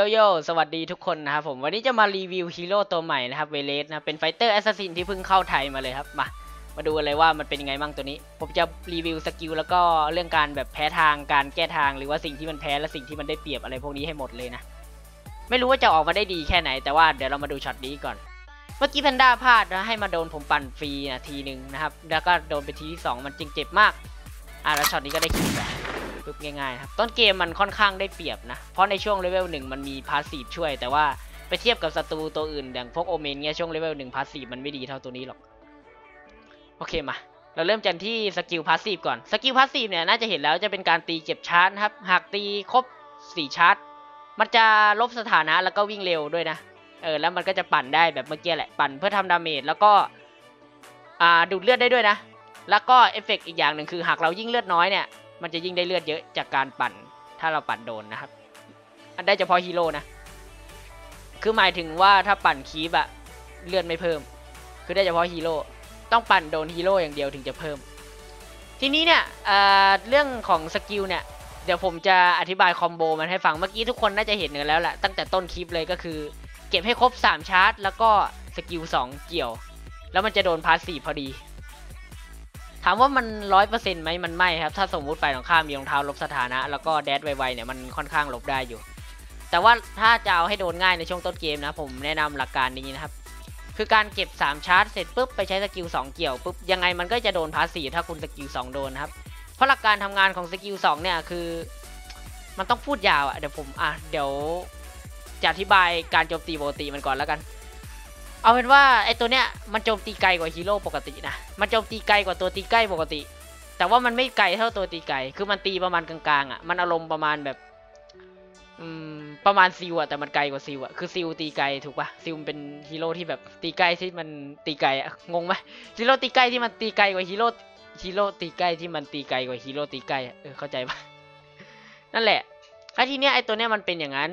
โยโย่สวัสดีทุกคนนะครับผมวันนี้จะมารีวิวฮีโร่ตัวใหม่นะครับเวเลสนะเป็นไฟเตอร์แอสซัสซินที่เพิ่งเข้าไทยมาเลยครับมามาดูกันเลยว่ามันเป็นยังไงบ้างตัวนี้ ผมจะรีวิวสกิลแล้วก็เรื่องการแบบแพ้ทางการแก้ทางหรือว่าสิ่งที่มันแพ้และสิ่งที่มันได้เปรียบอะไรพวกนี้ให้หมดเลยนะ ไม่รู้ว่าจะออกมาได้ดีแค่ไหนแต่ว่าเดี๋ยวเรามาดูช็อตนี้ก่อน เมื่อกี้แพนด้าพลาดนะให้มาโดนผมปั่นฟรีนะทีหนึ่งนะครับแล้วก็โดนไปทีที่สองมันจึงเจ็บมากอะแล้วช็อตนี้ก็ได้คิวไป ปึ๊บง่ายๆครับต้นเกมมันค่อนข้างได้เปรียบนะ เพราะในช่วงเลเวลหนึ่งมันมีพาสซีฟช่วย แต่ว่าไปเทียบกับศัตรูตัวอื่นอย่างพวกโอเมนเนี่ยช่วงเลเวลหนึ่งพาสซีฟมันไม่ดีเท่าตัวนี้หรอก โอเคมา เราเริ่มจากที่สกิลพาสซีฟก่อนสกิลพาสซีฟเนี่ยน่าจะเห็นแล้วจะเป็นการตีเก็บชาร์จครับหากตีครบ4ชาร์จมันจะลบสถานะแล้วก็วิ่งเร็วด้วยนะเออแล้วมันก็จะปั่นได้แบบเมื่อกี้แหละปั่นเพื่อทำดาเมจแล้วก็อ่าดูดเลือดได้ด้วยนะ แล้วก็เอฟเฟกต์อีกอย่างหนึ่งคือหากเรายิ่งเลือดน้อยเนี่ย มันจะยิ่งได้เลือดเยอะจากการปั่น ถ้าเราปั่นโดนนะครับ อันได้เฉพาะฮีโร่นะ คือหมายถึงว่าถ้าปั่นคีบอะเลือดไม่เพิ่ม คือได้เฉพาะฮีโร่ ต้องปั่นโดนฮีโร่อย่างเดียวถึงจะเพิ่ม ทีนี้เนี่ยเเรื่องของสกิลเนี่ย เดี๋ยวผมจะอธิบายคอมโบมันให้ฟัง เมื่อกี้ทุกคนน่าจะเห็นกันแล้วแหละ ตั้งแต่ต้นคลิปเลยก็คือ เก็บให้ครบ 3 ชาร์จ แล้วก็สกิล2เกี่ยว แล้วมันจะโดนพาสซีพอดี ถามว่ามันร้อยเปอร์เซ็นต์ไหมมันไม่ครับ ถ้าสมมุติฝ่ายตรงข้ามมีรองเท้าลบสถานะ แล้วก็แดดไวๆเนี่ยมันค่อนข้างลบได้อยู่ แต่ว่าถ้าจะเอาให้โดนง่ายในช่วงต้นเกมนะผมแนะนำหลักการนี้นะครับ คือการเก็บ 3 ชาร์จเสร็จปุ๊บไปใช้สกิล2เกี่ยวปุ๊บยังไงมันก็จะโดนพาสซีถ้าคุณสกิล2โดนครับ เพราะหลักการทำงานของสกิล2เนี่ยคือ มันต้องพูดยาวอะ่ะเดี๋ยวผมอะเดี๋ยวจะอธิบายการโจมตีปกติมันก่อนแล้วกัน เอาเป็นว่าไอตัวเนี้ยมันโจมตีไกลกว่าฮีโร่ปกตินะ มันโจมตีไกลกว่าตัวตีใกล้ปกติ แต่ว่ามันไม่ไกลเท่าตัวตีไกล คือมันตีประมาณกลางๆอะ มันอารมณ์ประมาณแบบอืมประมาณซิลอะแต่มันไกลกว่าซิลอะคือซิลตีไกลถูกปะซิลเป็นฮีโร่ที่แบบตีไกลที่มันตีไกลอะงงไหมฮีโร่ตีไกลที่มันตีไกลกว่าฮีโร่ฮีโร่ตีใกล้ที่มันตีไกลกว่าฮีโร่ตีใกล้อะเออเข้าใจปะนั่นแหละแล้วทีเนี้ยไอตัวเนี้ยมันเป็นอย่างนั้น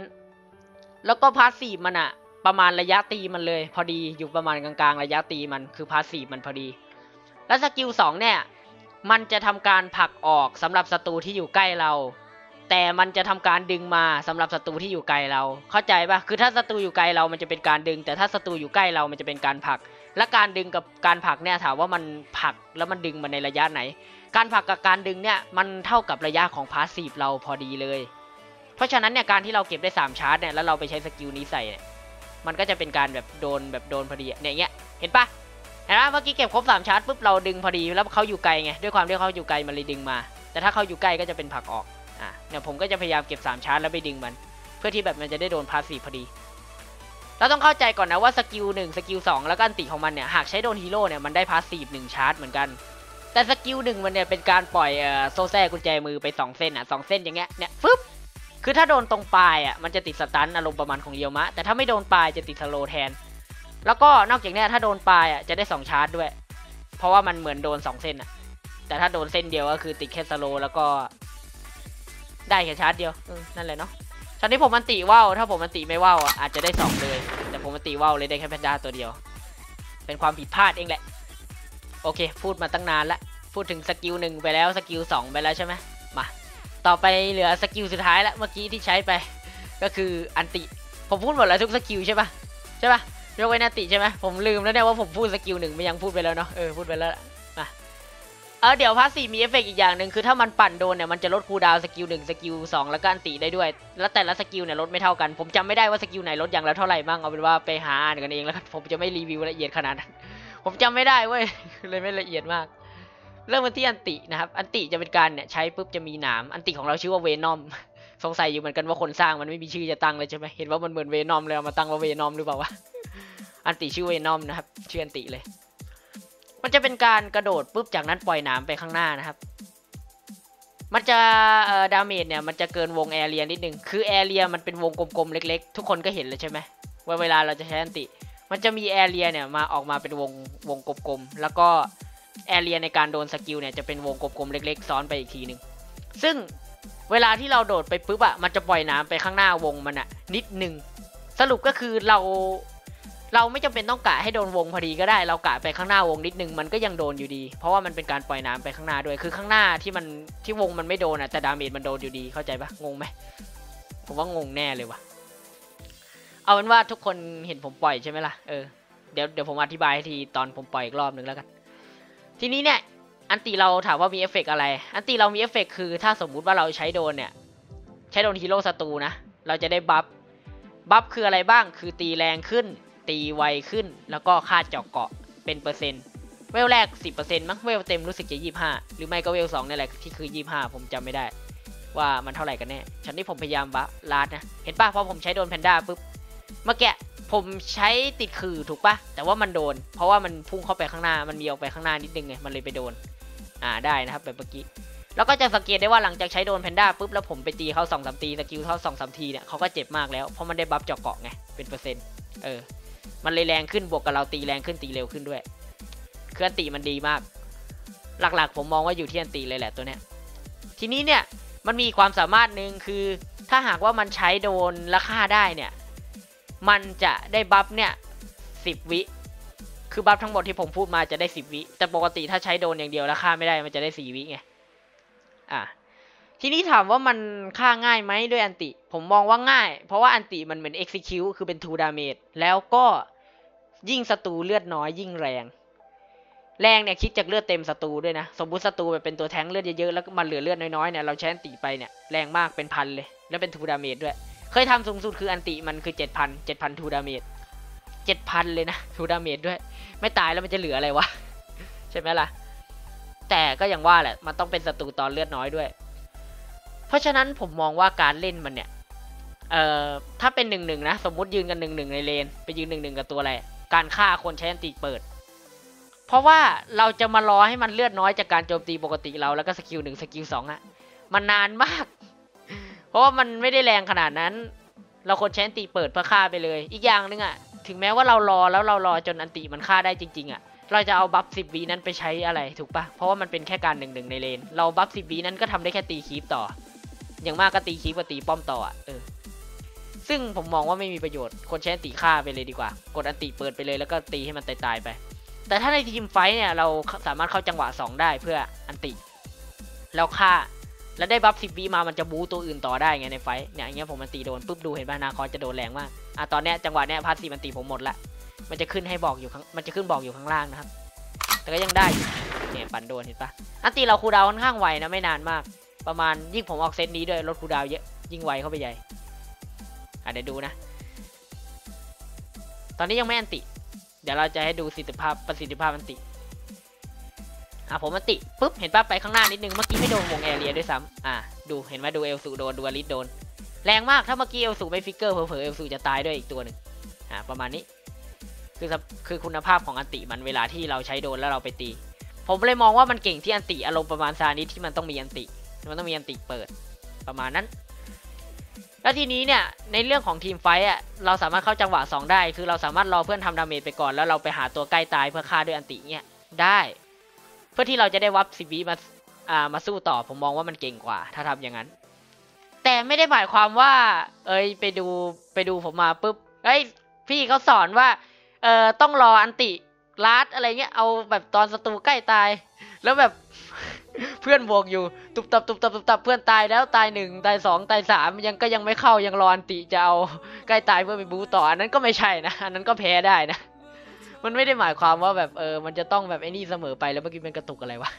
แล้วก็พาร์สซีฟมันอะ ประมาณระยะตีมันเลย พอดีอยู่ประมาณกลางๆ ระยะตีมันคือพาสซีฟมันพอดี แล้วสกิลสองเนี่ย มันจะทำการผลักออกสำหรับศัตรูที่อยู่ใกล้เรา แต่มันจะทำการดึงมาสำหรับศัตรูที่อยู่ไกลเรา เข้าใจปะคือถ้าศัตรูอยู่ไกลเรามันจะเป็นการดึง แต่ถ้าศัตรูอยู่ใกล้เรามันจะเป็นการผลัก และการดึงกับการผลักเนี่ยถามว่ามันผลักแล้วมันดึงมาในระยะไหน การผลักกับการดึงเนี่ยมันเท่ากับระยะของพาสซีฟเราพอดีเลย เพราะฉะนั้นเนี่ยการที่เราเก็บได้3ชาร์จเนี่ยแล้วเราไปใช้สกิลนี้ใส่ มันก็จะเป็นการแบบโดนแบบโดนพอดีเนี่ยอย่างเงี้ยเห็นปะเห็นปะเมื่อกี้เก็บครบ3ชาร์จปุ๊บเราดึงพอดีแล้วเขาอยู่ไกลไงด้วยความที่เขาอยู่ไกลมันเลยดึงมา แต่ถ้าเขาอยู่ใกล้ก็จะเป็นผลักออกอะเนี่ยผมก็จะพยายามเก็บ3ชาร์จแล้วไปดึงมัน เพื่อที่แบบมันจะได้โดนพาสซีพอดีเราต้องเข้าใจก่อนนะว่าสกิลหนึ่งสกิลสองแล้วก็อันติของมันเนี่ยหากใช้โดนฮีโร่เนี่ยมันได้พาสซีฟหนึ่งชาร์จเหมือนกัน แต่สกิลหนึ่งมันเนี่ยเป็นการปล่อยโซ่แทรกกุญแจมือไปสองเส้นอะสองเส้นอย่างเงี้ยเนี่ยฟึบ คือถ้าโดนตรงปลายอะมันจะติดสตันอารมณ์ประมาณของเยียวมะ แต่ถ้าไม่โดนปลายจะติดสโลแทน แล้วก็นอกจากนี้ถ้าโดนปลายอะจะได้สองชาร์จด้วย เพราะว่ามันเหมือนโดนสองเส้นอะ แต่ถ้าโดนเส้นเดียวก็คือติดแค่สโลแล้วก็ ได้แค่ชาร์จเดียวนั่นแหละเนาะตอนนี้ผมมันติว่าวถ้าผมมันติไม่ว่าวอะอาจจะได้สองเลย แต่ผมมันติว่าวเลยได้แค่แพนด้าตัวเดียว เป็นความผิดพลาดเองแหละ โอเค พูดมาตั้งนานละพูดถึงสกิลหนึ่งไปแล้วสกิลสองไปแล้วใช่ไหม ต่อไปเหลือสกิลสุดท้ายละเมื่อกี้ที่ใช้ไป ก็คืออันติ ผมพูดหมดแล้วทุกสกิลใช่ปะใช่ปะยกเว้นอันติใช่ไหมผมลืมแล้วเนี่ยว่าผมพูดสกิลหนึ่งไม่ยังพูดไปแล้วเนาะเออพูดไปแล้วละมาเออเดี๋ยวพาสซีฟมีเอฟเฟกต์อีกอย่างหนึ่งคือถ้ามันปั่นโดนเนี่ยมันจะลดคูลดาวสกิลหนึ่งสกิลสองแล้วก็อันติได้ด้วย แล้วแต่ละสกิลเนี่ยลดไม่เท่ากัน ผมจำไม่ได้ว่าสกิลไหนลดอย่างละเท่าไหร่บ้างเอาเป็นว่าไปหาอ่านกันเองแล้วผมจะไม่รีวิวละเอียดขนาดนั้นผมจำไม่ได้เว้ยเลยไม่ละเอียดมาก เริ่มกันที่อันตินะครับ อันติจะเป็นการเนี่ยใช้ปุ๊บจะมีหนาม อันติของเราชื่อว่าเวนอม สงสัยอยู่เหมือนกันว่าคนสร้างมันไม่มีชื่อจะตั้งเลยใช่ไหมเห็นว่ามันเหมือนเวนอมเลยเอามาตั้งว่าเวนอมหรือเปล่าวะ อันติชื่อเวนอมนะครับ ชื่ออันติเลย มันจะเป็นการกระโดดปุ๊บจากนั้นปล่อยหนามไปข้างหน้านะครับ มันจะเอ่อดาเมจเนี่ยมันจะเกินวงแอเรียนิดนึง คือแอเรียมันเป็นวงกลมๆเล็ก ๆ ทุกคนก็เห็นเลยใช่ไหมว่าเวลาเราจะใช้อันติ มันจะมีแอเรียเนี่ยมาออกมาเป็นวงวงกลมๆ แล้วก็ แอเรียในการโดนสกิลเนี่ยจะเป็นวงกลมๆเล็ก ๆ ซ้อนไปอีกทีหนึ่งซึ่งเวลาที่เราโดดไปปุ๊บอะมันจะปล่อยน้ำไปข้างหน้าวงมันอะนิดหนึ่งสรุปก็คือเราเราไม่จำเป็นต้องกะให้โดนวงพอดีก็ได้ เรากะไปข้างหน้าวงนิดนึงมันก็ยังโดนอยู่ดี เพราะว่ามันเป็นการปล่อยน้ำไปข้างหน้าด้วยคือข้างหน้าที่มันที่วงมันไม่โดนอะแต่ดาเมจมันโดนอยู่ดีเข้าใจปะงงไหมผมว่างงแน่เลยว่ะเอาเป็นว่าทุกคนเห็นผมปล่อยใช่ไหมล่ะเออเดี๋ยวเดี๋ยวผมอธิบายทีตอนผมปล่อยอีกรอบหนึ่งแล้วกัน ทีนี้เนี่ยอันติเราถามว่ามีเอฟเฟกต์อะไร อันติเรามีเอฟเฟกต์คือถ้าสมมุติว่าเราใช้โดนเนี่ย ใช้โดนฮีโร่ศัตรูนะ เราจะได้บัฟ บัฟคืออะไรบ้าง คือตีแรงขึ้น ตีไวขึ้น แล้วก็ค่าเจาะเกาะเป็นเปอร์เซ็นต์ เวลแรก 10%มั้ง เวลเต็มรู้สึกจะ25 หรือไม่ก็เวล2นี่แหละที่คือ 25 ผมจำไม่ได้ ว่ามันเท่าไหร่กันแน่ ฉันนี่ผมพยายามบัฟลาดนะ เห็นป่ะพอผมใช้โดนแพนด้าปุ๊บ เมื่อกี้ ผมใช้ติดคือถูกปะแต่ว่ามันโดน เพราะว่ามันพุ่งเข้าไปข้างหน้ามันมีออกไปข้างหน้านิดนึงไงมันเลยไปโดน อ่าได้นะครับแบบเมื่อกี้แล้วก็จะสังเกตได้ว่าหลังจากใช้โดนแพนด้าปุ๊บแล้วผมไปตีเขาสองสามตีสกิลเขาสองสามทีเนี่ยเขาก็เจ็บมากแล้วเพราะมันได้บัฟเจาะเกาะไงเป็นเปอร์เซ็นต์เออมันเลยแรงขึ้นบวกกับเราตีแรงขึ้นตีเร็วขึ้นด้วยเคืออันติมันดีมาก หลักๆ ผมมองว่าอยู่ที่อันติเลยแหละตัวเนี้ยทีนี้เนี่ยมันมีความสามารถหนึ่งคือ ถ้าหากว่ามันใช้โดนและฆ่าได้เนี่ย มันจะได้บัฟเนี่ยสิบวิคือบัฟทั้งหมดที่ผมพูดมาจะได้สิบวิแต่ปกติถ้าใช้โดนอย่างเดียวแล้วฆ่าไม่ได้มันจะได้สี่วิไงอะทีนี้ถามว่ามันฆ่าง่ายไหมด้วยอันติ ผมมองว่าง่าย เพราะว่าอันติมันเหมือน execute คือเป็น2 damage แล้วก็ยิ่งศัตรูเลือดน้อยยิ่งแรง แรงเนี่ยคิดจากเลือดเต็มศัตรูด้วยนะ สมมติศัตรูแบบเป็นตัวแทงเลือดเยอะๆแล้วมันเหลือเลือดน้อยๆเนี่ยเราใช้อันติไปเนี่ยแรงมากเป็นพันเลย แล้วเป็น2 damage ด้วย เคยทำสูงสุดคืออันติมันคือ 7,000 7,000 2 damage 7,000 เลยนะ2 damage ด้วย ไม่ตายแล้วมันจะเหลืออะไรวะ ใช่ไหมล่ะ แต่ก็อย่างว่าแหละ มันต้องเป็นศัตรูตอนเลือดน้อยด้วย เพราะฉะนั้นผมมองว่าการเล่นมันเนี่ย เอ่อ ถ้าเป็นหนึ่งหนึ่งนะ สมมุติยืนกันหนึ่งหนึ่งในเลน ไปยืนหนึ่งหนึ่งกับตัวอะไร การฆ่าคนใช้อันติเปิด เพราะว่าเราจะมารอให้มันเลือดน้อยจากการโจมตีปกติเราแล้วก็สกิลหนึ่งสกิลสองอะมันนานมาก เพราะว่ามันไม่ได้แรงขนาดนั้น เราคนใช้อันติเปิดเพื่อฆ่าไปเลย อีกอย่างหนึ่งอะถึงแม้ว่าเรารอแล้วเรารอจนอันติมันฆ่าได้จริง ๆอะเราจะเอาบัฟสิบวีนั้นไปใช้อะไรถูกปะเพราะว่ามันเป็นแค่การหนึ่งหนึ่งในเลน เราบัฟสิบวีนั้นก็ทำได้แค่ตีคีปต่อ อย่างมากก็ตีคีปกับตีป้อมต่ออะเออ ซึ่งผมมองว่าไม่มีประโยชน์คนใช้อันติฆ่าไปเลยดีกว่า กดอันติเปิดไปเลยแล้วก็ตีให้มันตายๆไป แต่ถ้าในทีมไฟเนี่ยเราสามารถเข้าจังหวะ 2 ได้เพื่ออันติ แล้วฆ่า แล้วได้บัฟสิบวิมามันจะบูตัวอื่นต่อได้ไงในไฟเนี่ยอย่างเงี้ยผมมันตีโดนปุ๊บดูเห็นป่ะนาคอนจะโดนแรงมากอะตอนเนี้ยจังหวะเนี้ยพาสซีฟมันตีผมหมดละมันจะขึ้นให้บอกอยู่ข้างมันจะขึ้นบอกอยู่ข้างล่างนะครับ แต่ก็ยังได้เนี่ยปันโดนเห็นปะอันตีเราคูดาวค่อนข้างไวนะไม่นานมาก ประมาณยิ่งผมออกเซตนี้ด้วยลดคูดาวเยอะยิ่งไวเข้าไปใหญ่อะเดี๋ยวดูนะ ตอนนี้ยังไม่อันติ เดี๋ยวเราจะให้ดูประสิทธิภาพประสิทธิภาพอันติ อะผมอันติปุ๊บเห็นป่ะไปข้างหน้านิดนึงเมื่อกี้ไม่โดนวงแอเรียด้วยซ้ำอะดูเห็นไหมดูเอลสูโดนดูอลิสโดน แรงมากถ้าเมื่อกี้เอลสูไม่ฟิกเกอร์เผลอเอลสูจะตายด้วยอีกตัวหนึ่งอะประมาณนี้ คือสภคือคุณภาพของอันติมันเวลาที่เราใช้โดนแล้วเราไปตี ผมเลยมองว่ามันเก่งที่อันติอารมณ์ประมาณซานิที่มันต้องมีอันติ มันต้องมีอันติเปิดประมาณนั้นแล้วทีนี้เนี่ยในเรื่องของทีมไฟท์อะเราสามารถเข้าจังหวะ 2 ได้ คือเราสามารถรอเพื่อนทำดาเมจไปก่อนแล้วเราไปหาตัวใกล้ตายเพื่อฆ่าด้วยอันติเนี่ยได้ พื่อที่เราจะได้วับสิบีมาอ่ามาสู้ต่อผมมองว่ามันเก่งกว่า ถ้าทำอย่างนั้น แต่ไม่ได้หมายความว่า เอ้ยไปดูไปดูผมมาปุ๊บเอ้ยพี่เขาสอนว่าเอ่อต้องรออันติลาดอะไรเงี้ยเอาแบบตอนศัตรูใกล้ตาย แล้วแบบเพื่อนบวกอยู่ ตุบตับตุบตับตุบตับเพื่อนตายแล้วตายหนึ่งตายสองตายสามยังก็ยังไม่เข้ายังรออันติจะเอาใกล้ตายเพื่อไปบูต่ออันนั้นก็ไม่ใช่นะอันนั้นก็แพ้ได้นะ มันไม่ได้หมายความว่าแบบเออ มันจะต้องแบบไอ้นี่เสมอไปแล้วเมื่อกี้เป็นกระตุกอะไรวะ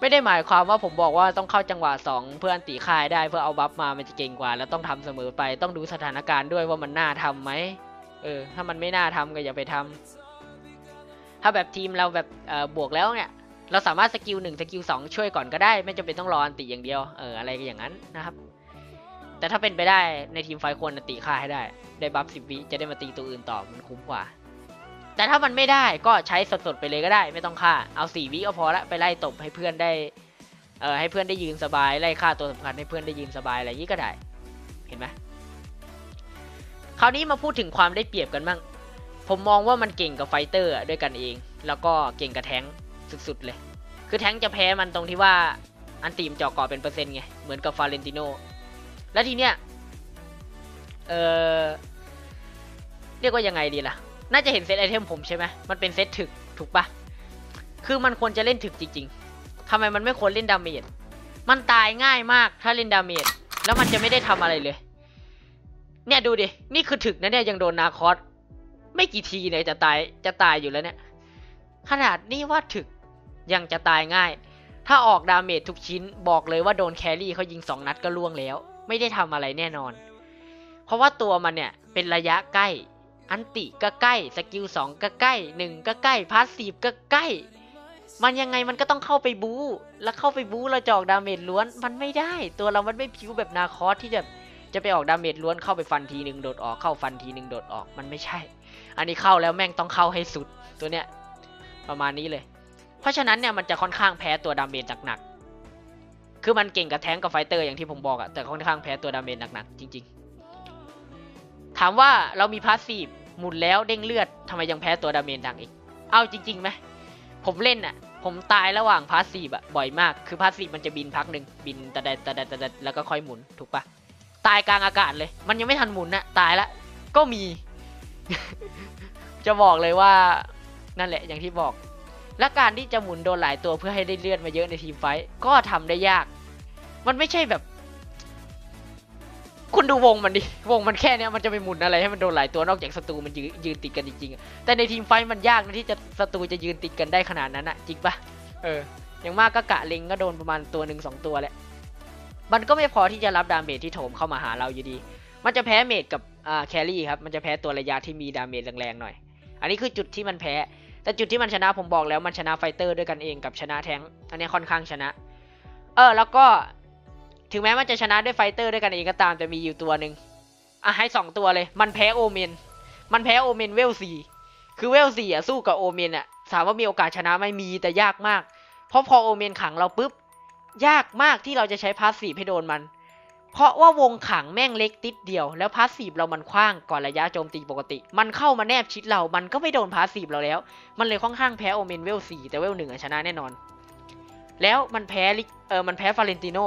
ไม่ได้หมายความว่าผมบอกว่าต้องเข้าจังหวะสองเพื่ออันติคายได้เพื่อเอาบัฟมามันจะเก่งกว่า แล้วต้องทำเสมอไป ต้องดูสถานการณ์ด้วยว่ามันน่าทำไหมเออ ถ้ามันไม่น่าทำก็อย่าไปทำถ้าแบบทีมเราแบบเออบวกแล้วเนี่ยเราสามารถสกิลหนึ่งสกิลสองช่วยก่อนก็ได้ ไม่จำเป็นต้องรออันติอย่างเดียวเอออะไรอย่างนั้นนะครับ แต่ถ้าเป็นไปได้ในทีมไฟควรอันติฆ่าให้ได้ ได้บัฟสิบวิจะได้มาตีตัวอื่นต่อมันคุ้มกว่า แต่ถ้ามันไม่ได้ก็ใช้สดๆไปเลยก็ได้ ไม่ต้องฆ่าเอาสี่วิก็พอละไปไล่ตบให้เพื่อนได้เออให้เพื่อนได้ยืนสบายไล่ฆ่าตัวสำคัญให้เพื่อนได้ยืนสบายอะไรยี้ก็ได้เห็นไหมคราวนี้มาพูดถึงความได้เปรียบกันบ้างผมมองว่ามันเก่งกับไฟเตอร์ด้วยกันเอง แล้วก็เก่งกับแท้งสุดๆเลย คือแท้งจะแพ้มันตรงที่ว่าอันตีมเจาะเกาะเป็นเปอร์เซ็นต์ไง เหมือนกับฟาเรนติโน แล้วทีเนี้ย เออเรียกว่ายังไงดีล่ะ น่าจะเห็นเซตไอเทมผมใช่ไหมมันเป็นเซตถึกถูกปะคือมันควรจะเล่นถึกจริง ๆทำไมมันไม่ควรเล่นดาเมจ มันตายง่ายมากถ้าเล่นดาเมจ แล้วมันจะไม่ได้ทำอะไรเลย เนี่ยดูดิ นี่คือถึกนะเนี่ยยังโดนนาคอสไม่กี่ทีเนี่ยจะตายจะตายอยู่แล้วเนี่ย ขนาดนี่ว่าถึกยังจะตายง่าย ถ้าออกดาเมจทุกชิ้นบอกเลยว่าโดนแครี่เขายิงสองนัดก็ล่วงแล้ว ไม่ได้ทำอะไรแน่นอน เพราะว่าตัวมันเนี่ยเป็นระยะใกล้ อันติก็ใกล้สกิลสองก็ใกล้หนึ่งก็ใกล้พาสซีฟก็ใกล้ มันยังไงมันก็ต้องเข้าไปบู๊แล้วเข้าไปบู๊เราจะออกดาเมจล้วนมันไม่ได้ ตัวเรามันไม่ผิวแบบนาคอสที่จะจะไปออกดาเมจล้วนเข้าไปฟันทีหนึ่งโดดออกเข้าฟันทีหนึ่งโดดออกมันไม่ใช่ อันนี้เข้าแล้วแม่งต้องเข้าให้สุดตัวเนี้ยประมาณนี้เลย เพราะฉะนั้นเนี่ยมันจะค่อนข้างแพ้ตัวดาเมจหนักๆคือมันเก่งกับแท้งกับไฟเตอร์อย่างที่ผมบอกอะแต่ค่อนข้างแพ้ตัวดาเมจหนักๆจริงๆ ถามว่าเรามีพาสซีฟหมุนแล้วเด้งเลือดทำไมยังแพ้ตัวดาเมจดังอีก เอาจริงๆไหมผมเล่นอะผมตายระหว่างพาสซีฟอะบ่อยมาก คือพาสซีฟมันจะบินพักหนึ่งบินตะแดตะแดตะแดแล้วก็ค่อยหมุนถูกปะตายกลางอากาศเลย มันยังไม่ทันหมุนนะตายละก็มี จะบอกเลยว่านั่นแหละอย่างที่บอก และการที่จะหมุนโดนหลายตัวเพื่อให้ได้เลือดมาเยอะในทีมไฟท์ก็ทำได้ยาก มันไม่ใช่แบบ คุณดูวงมันดิ วงมันแค่เนี้ยมันจะไปหมุนอะไรให้มันโดนหลายตัวนอกจากศัตรูมันยืนยืนติดกันจริงๆ แต่ในทีมไฟมันยากนะที่จะศัตรูจะยืนติดกันได้ขนาดนั้นอะจริงปะเออ อย่างมากก็กะเล็งก็โดนประมาณตัวหนึ่งสองตัวแหละ มันก็ไม่พอที่จะรับดาเมจที่โถมเข้ามาหาเราอยู่ดี มันจะแพ้เมจกับอ่าแครี่ครับ มันจะแพ้ตัวระยะที่มีดาเมจแรงๆหน่อย อันนี้คือจุดที่มันแพ้ แต่จุดที่มันชนะผมบอกแล้วมันชนะไฟเตอร์ด้วยกันเองกับชนะแท้งอันนี้ค่อนข้างชนะ เออ แล้วก็ ถึงแม้มันจะชนะด้วยไฟเตอร์ด้วยกันเองก็ตามแต่มีอยู่ตัวหนึ่งอะให้สองตัวเลย มันแพ้โอเมน มันแพ้โอเมนเวลสี่คือเวลสี่อะสู้กับโอเมนอะถามว่ามีโอกาสชนะไหม่มีแต่ยากมาก เพราะพอโอเมนขังเราปุ๊บยากมากที่เราจะใช้พาสซีฟให้โดนมัน เพราะว่าวงขังแม่งเล็กติดเดียว แล้วพาสซีฟเรามันคว้างก่อนระยะโจมตีปกติ มันเข้ามาแนบชิดเรา มันก็ไม่โดนพาสซีฟเราแล้ว มันเลยค่อนข้างแพ้โอเมนเวลสี่แต่เวลหนึ่งชนะแน่นอน แล้วมันแพ้ลิเออมันแพ้ฟาเรนติโน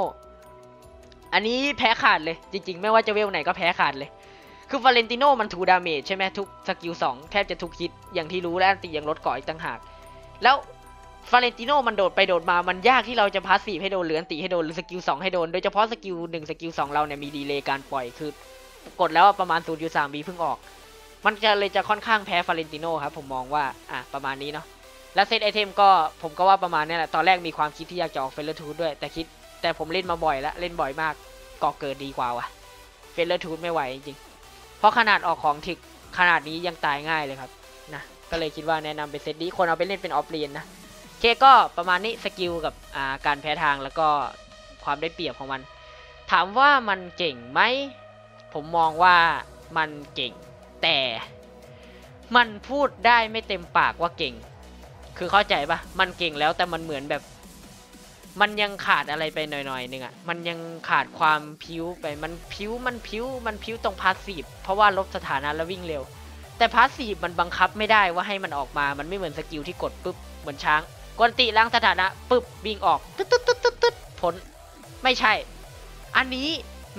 อันนี้แพ้ขาดเลย จริง ๆ ไม่ว่าจะเวลไหนก็แพ้ขาดเลย คือฟาเรนติโนมันทูดาเมจใช่ไหมทุกสกิลสองแทบจะทุกฮิตอย่างที่รู้และอันติยังลดกาะอีกต่างหาก แล้วฟาเรนติโนมันโดดไปโดดมา มันยากที่เราจะพาสซีฟให้โดนหรืออันติให้โดนหรือสกิลสองให้โดน โดยเฉพาะสกิลหนึ่งสกิลสองเราเนี่ยมีดีเลย์การปล่อยคือกดแล้วประมาณ0ูนย์สามวิเพิ่งออก มันจะเลยจะค่อนข้างแพ้ฟาเรนติโนครับผมมองว่าอะประมาณนี้เนาะ แล้วเซตไอเทมก็ผมก็ว่าประมาณนี้แหละ ตอนแรกมีความคิดที่อยากจะออกเฟลเลอร์ทูดด้วย แต่คิด แต่ผมเล่นมาบ่อยแล้วเล่นบ่อยมากก่อเกิดดีกว่าว่ะเฟลเลอร์ทูดไม่ไหวจริงเพราะขนาดออกของถึกขนาดนี้ยังตายง่ายเลยครับนะก็เลยคิดว่าแนะนำเป็นเซตนี้คนเอาไปเล่นเป็นออฟเลนนะเคก็ประมาณนี้สกิลกับาการแพ้ทางแล้วก็ความได้เปรียบของมัน ถามว่ามันเก่งไหมผมมองว่ามันเก่ง แต่มันพูดได้ไม่เต็มปากว่าเก่ง คือเข้าใจปะมันเก่งแล้วแต่มันเหมือนแบบ มันยังขาดอะไรไปหน่อยๆหนึ่งอะมันยังขาดความพิ้วไป มันพิ้ว มันพิ้ว มันพิ้วตรงพาสซีฟ เพราะว่าลบสถานะแล้ววิ่งเร็ว แต่พาสซีฟมันบังคับไม่ได้ว่าให้มันออกมา มันไม่เหมือนสกิลที่กดปุ๊บ เหมือนช้าง กวนติล้างสถานะปุ๊บวิ่งออก ตึ๊ดตึ๊ดตึ๊ดตึ๊ดตึ๊ดพ้นไม่ใช่ อันนี้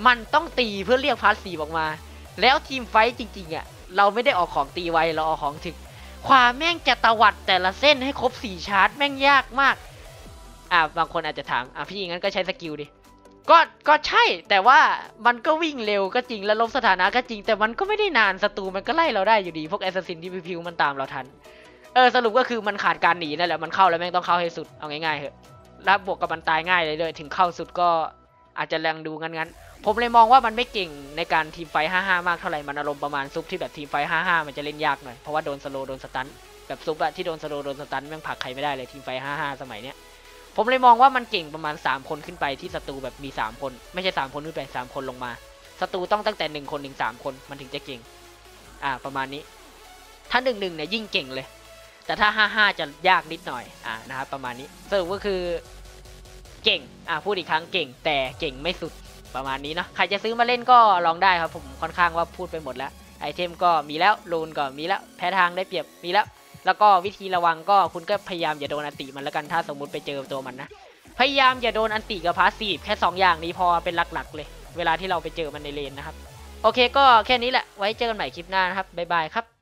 มันต้องตีเพื่อเรียกพาสซีฟออกมา แล้วทีมไฟท์จริงๆอะเราไม่ได้ออกของตีไว เราออกของถึก ความแม่งจะตวัดแต่ละเส้นให้ครบสี่ชาร์จแม่งยากมาก อ่าบางคนอาจจะถามอะพี่งั้นก็ใช้สกิลดิก็ก็ใช่ แต่ว่ามันก็วิ่งเร็วก็จริงแล้วลบสถานะก็จริง แต่มันก็ไม่ได้นานศัตรูมันก็ไล่เราได้อยู่ดี พวกแอสซัสซินที่พิวมันตามเราทันเออสรุปก็คือมันขาดการหนีนั่นแหละมันเข้าแล้วแม่งต้องเข้าให้สุดเอาง่ายๆเหอะแล้วบวกกับมันตายง่ายเลยด้วยถึงเข้าสุดก็อาจจะแรงดูงั้นๆผมเลยมองว่ามันไม่เก่งในการทีมไฟห้าห้ามากเท่าไหร่มันอารมณ์ประมาณซุปที่แบบทีมไฟห้าห้ามันจะเล่นยากหน่อยเพราะว่าโดนสโลโดนสตันแบบซุปอะที่โดนสโลโดนสตันแม่งผักใครไม่ได้เลยทีมไฟห้าห้าสมัยเนี้ย ผมเลยมองว่ามันเก่งประมาณ 3 คนขึ้นไปที่ศัตรูแบบมี 3 คน ไม่ใช่ 3 คนขึ้นไป3คนลงมาศัตรูต้องตั้งแต่ 1 คนถึง3คน มันถึงจะเก่ง อ่า ประมาณนี้ ถ้า1นึเนี่ยยิ่งเก่งเลย แต่ถ้า 5 5 จะยากนิดหน่อย อ่านะครับประมาณนี้สรุปก็คือเก่ง อ่าพูดอีกครั้งเก่ง แต่เก่งไม่สุดประมาณนี้เนาะใครจะซื้อมาเล่นก็ลองได้ครับผมค่อนข้างว่าพูดไปหมดแล้วไอเทมก็มีแล้วลูนก็มีแล้วแพ้ทางได้เปรียบมีแล้ว แล้วก็วิธีระวังก็คุณก็พยายามอย่าโดนอันติมันแล้วกันถ้าสมมติไปเจอตัวมันนะ พยายามอย่าโดนอันติกับพาสซีฟแค่ 2 อย่างนี้พอเป็นหลักๆเลย เวลาที่เราไปเจอมันในเลนนะครับ โอเคก็แค่นี้แหละไว้เจอกันใหม่คลิปหน้านะครับบ๊ายบายครับ